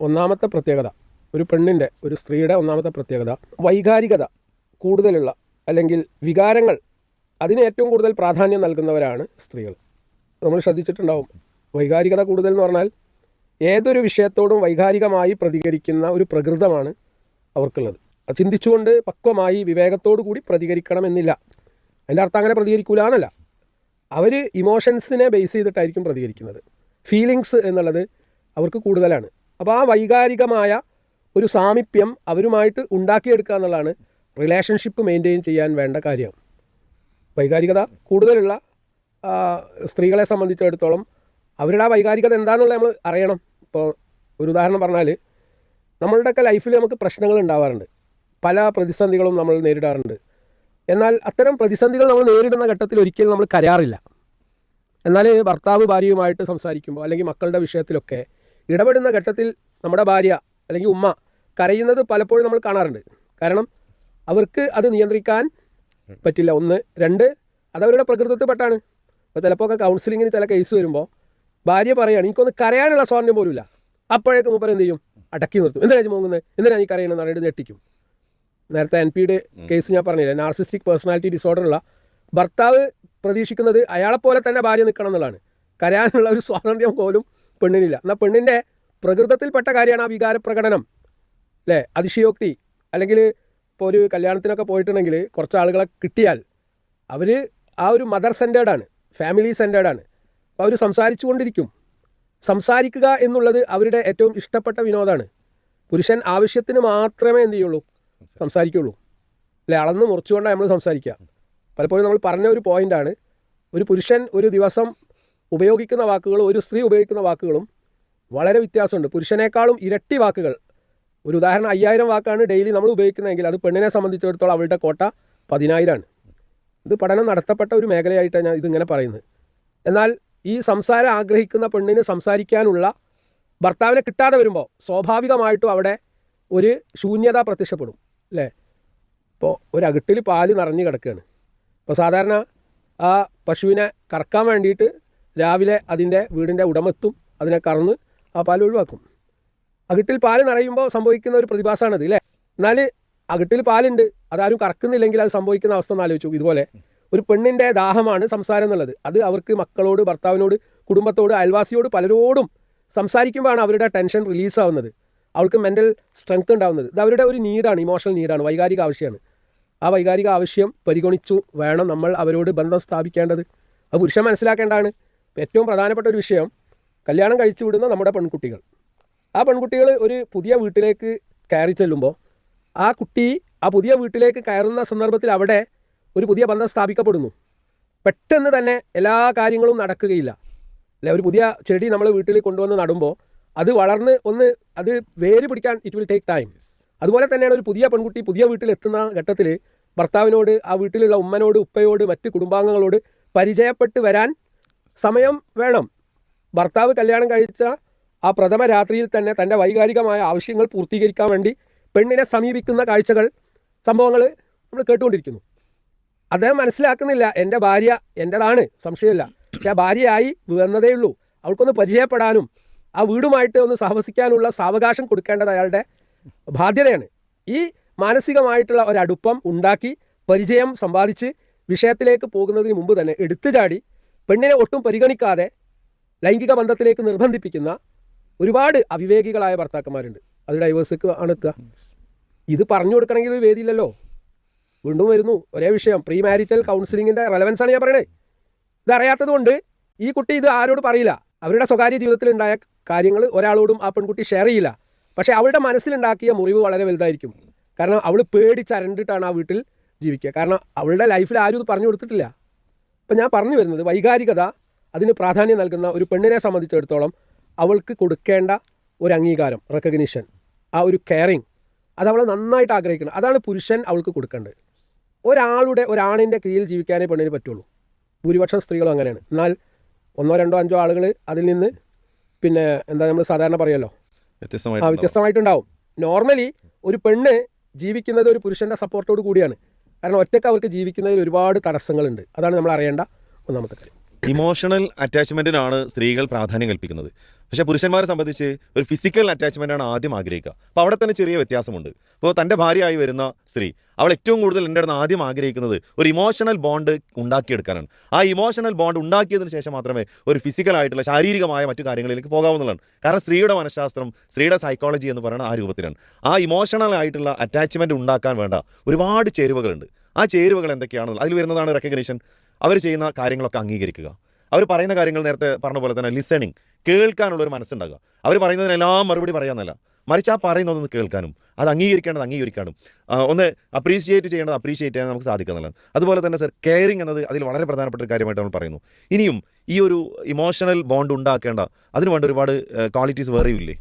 ഒന്നാമത്തെ പ്രത്യേകത ഒരു പെണ്ണിന്റെ ഒരു സ്ത്രീയുടെ ഒന്നാമത്തെ പ്രത്യേകത വൈകാരികത കൂടുതലുള്ള അല്ലെങ്കിൽ വികാരങ്ങൾ അതിന് ഏറ്റവും കൂടുതൽ പ്രാധാന്യം നൽകുന്നവരാണ് സ്ത്രീകൾ. നമ്മൾ ശ്രദ്ധിച്ചിട്ടുണ്ടാവും വൈകാരികത കൂടുതൽ എന്ന് പറഞ്ഞാൽ ഏതൊരു വിഷയത്തോടും വൈകാരികമായി പ്രതികരിക്കുന്ന ഒരു പ്രകൃതമാണ് അവർക്കുള്ളത്. ചിന്തിച്ചുകൊണ്ട് പക്വമായി വിവേകത്തോടു കൂടി പ്രതികരിക്കണമെന്നില്ല. അതിന്റെ അർത്ഥം അങ്ങനെ പ്രതികരിക്കൂല എന്നല്ല. അവർ ഇമോഷൻസിനെ ബേസ് ചെയ്തിട്ടായിരിക്കും പ്രതികരിക്കുന്നത്. ഫീലിങ്സ് എന്നുള്ളത് അവർക്ക് കൂടുതലാണ്. അപ്പോൾ ആ വൈകാരികമായ ഒരു സാമീപ്യം അവരുമായിട്ട് ഉണ്ടാക്കിയെടുക്കുക എന്നുള്ളതാണ് റിലേഷൻഷിപ്പ് മെയിന്റെയിൻ ചെയ്യാൻ വേണ്ട കാര്യം. വൈകാരികത കൂടുതലുള്ള സ്ത്രീകളെ സംബന്ധിച്ചിടത്തോളം അവരുടെ ആ വൈകാരികത എന്താണെന്നുള്ളത് നമ്മൾ അറിയണം. ഇപ്പോൾ ഒരു ഉദാഹരണം പറഞ്ഞാൽ നമ്മളുടെയൊക്കെ ലൈഫിൽ നമുക്ക് പ്രശ്നങ്ങൾ ഉണ്ടാവാറുണ്ട്. പല പ്രതിസന്ധികളും നമ്മൾ നേരിടാറുണ്ട്. എന്നാൽ അത്തരം പ്രതിസന്ധികൾ നമ്മൾ നേരിടുന്ന ഘട്ടത്തിൽ ഒരിക്കലും നമ്മൾ കരയാറില്ല. എന്നാൽ ഭർത്താവ് ഭാര്യയുമായിട്ട് സംസാരിക്കുമ്പോൾ അല്ലെങ്കിൽ മക്കളുടെ വിഷയത്തിലൊക്കെ ഇടപെടുന്ന ഘട്ടത്തിൽ നമ്മുടെ ഭാര്യ അല്ലെങ്കിൽ ഉമ്മ കരയുന്നത് പലപ്പോഴും നമ്മൾ കാണാറുണ്ട്. കാരണം അവർക്ക് അത് നിയന്ത്രിക്കാൻ പറ്റില്ല. ഒന്ന് രണ്ട് അതവരുടെ പ്രകൃതത്തിൽപ്പെട്ടാണ് ഇപ്പോൾ ചിലപ്പോൾ ഒക്കെ കൗൺസിലിങ്ങിന് ചില കേസ് വരുമ്പോൾ ഭാര്യ പറയുകയാണ് എനിക്കൊന്ന് കരയാനുള്ള സ്വാതന്ത്ര്യം പോലുമില്ല. അപ്പോഴേക്കും മൂപ്പർ എന്ത് ചെയ്യും? അടക്കി നിർത്തും. എന്തിനാ ഞാൻ പോകുന്നത് എന്തിനാ ഈ കരയണമെന്ന് പറഞ്ഞിട്ട് ഞെട്ടിക്കും. നേരത്തെ എൻ പിയുടെ കേസ് ഞാൻ പറഞ്ഞില്ല? നാർസിസ്റ്റിക് പേഴ്സണാലിറ്റി ഡിസോർഡറുള്ള ഭർത്താവ് പ്രതീക്ഷിക്കുന്നത് അയാളെപ്പോലെ തന്നെ ഭാര്യ നിൽക്കണം എന്നുള്ളതാണ്. കരയാനുള്ള ഒരു സ്വാതന്ത്ര്യം പോലും പെണ്ണിനില്ല. എന്നാൽ പെണ്ണിന്റെ പ്രകൃതത്തിൽപ്പെട്ട കാര്യമാണ് ആ വികാരപ്രകടനം. അല്ലേ അതിശയോക്തി. അല്ലെങ്കിൽ ഇപ്പോൾ ഒരു കല്യാണത്തിനൊക്കെ പോയിട്ടുണ്ടെങ്കിൽ കുറച്ച് ആളുകളെ കിട്ടിയാൽ അവർ ആ ഒരു മദർ സെന്റേർഡാണ് ഫാമിലി സെന്റേർഡാണ് അപ്പോൾ അവർ സംസാരിച്ചു കൊണ്ടിരിക്കും സംസാരിക്കുക എന്നുള്ളത് അവരുടെ ഏറ്റവും ഇഷ്ടപ്പെട്ട വിനോദമാണ്. പുരുഷൻ ആവശ്യത്തിന് മാത്രമേ എന്ത് ചെയ്യുള്ളൂ? സംസാരിക്കുള്ളൂ. അല്ലെ അളന്ന് മുറിച്ചുകൊണ്ടാണ് നമ്മൾ സംസാരിക്കുക. പലപ്പോഴും നമ്മൾ പറഞ്ഞ ഒരു പോയിന്റാണ് ഒരു പുരുഷൻ ഒരു ദിവസം ഉപയോഗിക്കുന്ന വാക്കുകളും ഒരു സ്ത്രീ ഉപയോഗിക്കുന്ന വാക്കുകളും വളരെ വ്യത്യാസമുണ്ട്. പുരുഷനേക്കാളും ഇരട്ടി വാക്കുകൾ. ഒരു ഉദാഹരണം അയ്യായിരം വാക്കാണ് ഡെയിലി നമ്മൾ ഉപയോഗിക്കുന്നതെങ്കിൽ അത് പെണ്ണിനെ സംബന്ധിച്ചിടത്തോളം അവളുടെ കോട്ട പതിനായിരമാണ് ഇത് പഠനം നടത്തപ്പെട്ട ഒരു മേഖലയായിട്ടാണ് ഞാൻ ഇതിങ്ങനെ പറയുന്നത്. എന്നാൽ ഈ സംസാരം ആഗ്രഹിക്കുന്ന പെണ്ണിന് സംസാരിക്കാനുള്ള ഭർത്താവിനെ കിട്ടാതെ വരുമ്പോൾ സ്വാഭാവികമായിട്ടും അവിടെ ഒരു ശൂന്യത പ്രത്യക്ഷപ്പെടും അല്ലേ? ഇപ്പോൾ ഒരു അകിട്ടിൽ പാൽ നിറഞ്ഞു കിടക്കുകയാണ്. ഇപ്പോൾ സാധാരണ ആ പശുവിനെ കറക്കാൻ വേണ്ടിയിട്ട് രാവിലെ അതിന്റെ വീടിന്റെ ഉടമത്തും അതിനെ കറന്ന് ആ പാൽ ഒഴിവാക്കും. അകിട്ടിൽ പാൽ നിറയുമ്പോൾ സംഭവിക്കുന്ന ഒരു പ്രതിഭാസമാണത് അല്ലേ എന്നാൽ അകിട്ടിൽ പാലുണ്ട് അതാരും കറക്കുന്നില്ലെങ്കിൽ അത് സംഭവിക്കുന്ന അവസ്ഥ ഒന്ന് ആലോചിച്ചു ഇതുപോലെ ഒരു പെണ്ണിന്റെ ദാഹമാണ് സംസാരം എന്നുള്ളത്. അത് അവർക്ക് മക്കളോട് ഭർത്താവിനോട് കുടുംബത്തോട് അയൽവാസിയോട് പലരോടും സംസാരിക്കുമ്പോഴാണ് അവരുടെ ടെൻഷൻ റിലീസ് ആവുന്നത്. അവൾക്ക് മെന്റൽ സ്ട്രെങ്ത് ഉണ്ടാവുന്നത്. ഇത് അവരുടെ ഒരു നീഡാണ് ഇമോഷണൽ നീഡാണ് വൈകാരിക ആവശ്യമാണ്. ആ വൈകാരിക ആവശ്യം പരിഗണിച്ചു വേണം നമ്മൾ അവരോട് ബന്ധം സ്ഥാപിക്കേണ്ടത്. അത് പുരുഷൻ മനസ്സിലാക്കേണ്ടതാണ്. ഏറ്റവും പ്രധാനപ്പെട്ട ഒരു വിഷയം കല്യാണം കഴിച്ചു വിടുന്ന നമ്മുടെ പെൺകുട്ടികൾ. ആ പെൺകുട്ടികൾ ഒരു പുതിയ വീട്ടിലേക്ക് കയറി ചെല്ലുമ്പോൾ ആ കുട്ടി ആ പുതിയ വീട്ടിലേക്ക് കയറുന്ന സന്ദർഭത്തിൽ അവിടെ ഒരു പുതിയ ബന്ധം സ്ഥാപിക്കപ്പെടുന്നു. പെട്ടെന്ന് തന്നെ എല്ലാ കാര്യങ്ങളും നടക്കുകയില്ല. അല്ലെ ഒരു പുതിയ ചെടി നമ്മൾ വീട്ടിൽ കൊണ്ടുവന്ന് നടുമ്പോൾ അത് വളർന്ന് ഒന്ന് അത് വേര് പിടിക്കാൻ ഇറ്റ് വിൽ ടേക്ക് ടൈം അതുപോലെ തന്നെയാണ് ഒരു പുതിയ പെൺകുട്ടി പുതിയ വീട്ടിൽ എത്തുന്ന ഘട്ടത്തിൽ ഭർത്താവിനോട് ആ വീട്ടിലുള്ള ഉമ്മനോട് ഉപ്പയോട് മറ്റ് കുടുംബാംഗങ്ങളോട് പരിചയപ്പെട്ട് വരാൻ സമയം വേണം. ഭർത്താവ് കല്യാണം കഴിച്ച ആ പ്രഥമ രാത്രിയിൽ തന്നെ തന്റെ വൈകാരികമായ ആവശ്യങ്ങൾ പൂർത്തീകരിക്കാൻ വേണ്ടി പെണ്ണിനെ സമീപിക്കുന്ന കാഴ്ചകൾ സംഭവങ്ങൾ നമ്മൾ കേട്ടുകൊണ്ടിരിക്കുന്നു. അദ്ദേഹം മനസ്സിലാക്കുന്നില്ല എന്റെ ഭാര്യ എന്റെതാണ് സംശയമില്ല. പക്ഷേ ആ ഭാര്യയായി വന്നതേ ഉള്ളൂ. അവൾക്കൊന്ന് പരിചയപ്പെടാനും ആ വീടുമായിട്ട് ഒന്ന് സഹവസിക്കാനുള്ള സാവകാശം കൊടുക്കേണ്ടത് അയാളുടെ ബാധ്യതയാണ്. ഈ മാനസികമായിട്ടുള്ള ഒരടുപ്പം ഉണ്ടാക്കി പരിചയം സമ്പാദിച്ച് വിഷയത്തിലേക്ക് പോകുന്നതിന് മുമ്പ് തന്നെ എടുത്തു ചാടി പെണ്ണിനെ ഒട്ടും പരിഗണിക്കാതെ ലൈംഗിക ബന്ധത്തിലേക്ക് നിർബന്ധിപ്പിക്കുന്ന ഒരുപാട് അവിവേകികളായ ഭർത്താക്കന്മാരുണ്ട്. അത് ഡൈവേഴ്സിക്ക് ആണ് എത്തുക ഇത് പറഞ്ഞു കൊടുക്കണമെങ്കിൽ ഒരു വേദിയില്ലല്ലോ. വീണ്ടും വരുന്നു. ഒരേ വിഷയം. പ്രീ മാരിറ്റൽ കൗൺസിലിങ്ങിന്റെ റെലവൻസ് ആണ് ഞാൻ പറയണേ. ഇതറിയാത്തത് കൊണ്ട് ഈ കുട്ടി ഇത് ആരോട് പറയില്ല. അവരുടെ സ്വകാര്യ ജീവിതത്തിലുണ്ടായ കാര്യങ്ങൾ ഒരാളോടും ആ പെൺകുട്ടി ഷെയർ ചെയ്യില്ല. പക്ഷേ അവളുടെ മനസ്സിലുണ്ടാക്കിയ മുറിവ് വളരെ വലുതായിരിക്കും. കാരണം അവൾ പേടിച്ചരണ്ടിട്ടാണ് ആ വീട്ടിൽ ജീവിക്കുക. കാരണം അവളുടെ ലൈഫിൽ ആരും ഇത് പറഞ്ഞു കൊടുത്തിട്ടില്ല. ഇപ്പം ഞാൻ പറഞ്ഞു വരുന്നത് വൈകാരികത അതിന് പ്രാധാന്യം നൽകുന്ന ഒരു പെണ്ണിനെ സംബന്ധിച്ചിടത്തോളം അവൾക്ക് കൊടുക്കേണ്ട ഒരു അംഗീകാരം റെക്കഗ്നീഷൻ ആ ഒരു കെയറിങ് അത് അവളെ നന്നായിട്ട് ആഗ്രഹിക്കണം. അതാണ് പുരുഷൻ അവൾക്ക് കൊടുക്കേണ്ടത്. ഒരാളുടെ ഒരാണിന്റെ കീഴിൽ ജീവിക്കാനേ പെണ്ണിന് പറ്റുള്ളൂ. ഭൂരിപക്ഷം സ്ത്രീകളും അങ്ങനെയാണ്. എന്നാൽ ഒന്നോ രണ്ടോ അഞ്ചോ ആളുകൾ അതിൽ നിന്ന് പിന്നെ എന്താ നമ്മൾ സാധാരണ പറയുമല്ലോ വ്യത്യസ്തമായിട്ടുണ്ടാവും. നോർമലി ഒരു പെണ്ണ് ജീവിക്കുന്നത് ഒരു പുരുഷന്റെ സപ്പോർട്ടോട് കൂടിയാണ്. കാരണം ഒറ്റയ്ക്ക് അവർക്ക് ജീവിക്കുന്നതിൽ ഒരുപാട് തടസ്സങ്ങളുണ്ട്. അതാണ് നമ്മൾ അറിയേണ്ട ഒന്നാമത്തെ കാര്യം. ഇമോഷണൽ അറ്റാച്ച്മെന്റിനാണ് സ്ത്രീകൾ പ്രാധാന്യം കൽപ്പിക്കുന്നത്. പക്ഷേ പുരുഷന്മാരെ സംബന്ധിച്ച് ഒരു ഫിസിക്കൽ അറ്റാച്ച്മെന്റ് ആണ് ആദ്യം ആഗ്രഹിക്കുക. അപ്പോൾ അവിടെ തന്നെ ചെറിയ വ്യത്യാസമുണ്ട്. ഇപ്പോൾ തന്റെ ഭാര്യയായി വരുന്ന സ്ത്രീ അവൾ ഏറ്റവും കൂടുതൽ എന്റെ അടുത്ത് ആദ്യം ആഗ്രഹിക്കുന്നത് ഒരു ഇമോഷണൽ ബോണ്ട് ഉണ്ടാക്കിയെടുക്കാനാണ്. ആ ഇമോഷണൽ ബോണ്ട് ഉണ്ടാക്കിയതിന് ശേഷം മാത്രമേ ഒരു ഫിസിക്കലായിട്ടുള്ള ശാരീരികമായ മറ്റു കാര്യങ്ങളിലേക്ക് പോകാവുന്നതാണ്. കാരണം സ്ത്രീയുടെ മനഃശാസ്ത്രം സ്ത്രീയുടെ സൈക്കോളജി എന്ന് പറയുന്നത് ആ രൂപത്തിലാണ്. ആ ഇമോഷണൽ ആയിട്ടുള്ള അറ്റാച്ച്മെന്റ് ഉണ്ടാക്കാൻ വേണ്ട ഒരുപാട് ചേരുവകളുണ്ട്. ആ ചേരുവകൾ എന്തൊക്കെയാണെന്ന് അതിൽ വരുന്നതാണ് റെക്കഗ്നീഷൻ അവർ ചെയ്യുന്ന കാര്യങ്ങളൊക്കെ അംഗീകരിക്കുക. അവർ പറയുന്ന കാര്യങ്ങൾ നേരത്തെ പറഞ്ഞ പോലെ തന്നെ ലിസണിങ് കേൾക്കാനുള്ള ഒരു മനസ്സുണ്ടാകുക. അവർ പറയുന്നതിനെല്ലാം മറുപടി പറയാമെന്നല്ല. മറിച്ച് ആ പറയുന്നതൊന്ന് കേൾക്കാനും അത് അംഗീകരിക്കേണ്ടത് അംഗീകരിക്കാനും ഒന്ന് അപ്രീഷിയേറ്റ് ചെയ്യേണ്ടത് അപ്രീഷിയേറ്റ് ചെയ്യാൻ നമുക്ക് സാധിക്കുന്നില്ല അതുപോലെ തന്നെ സർ കെയറിങ് എന്നത് അതിൽ വളരെ പ്രധാനപ്പെട്ട ഒരു കാര്യമായിട്ട് നമ്മൾ പറയുന്നു. ഇനിയും ഈ ഒരു ഇമോഷണൽ ബോണ്ട് ഉണ്ടാക്കേണ്ട അതിന് വേണ്ട ഒരുപാട് ക്വാളിറ്റീസ് വേറെയും ഇല്ലേ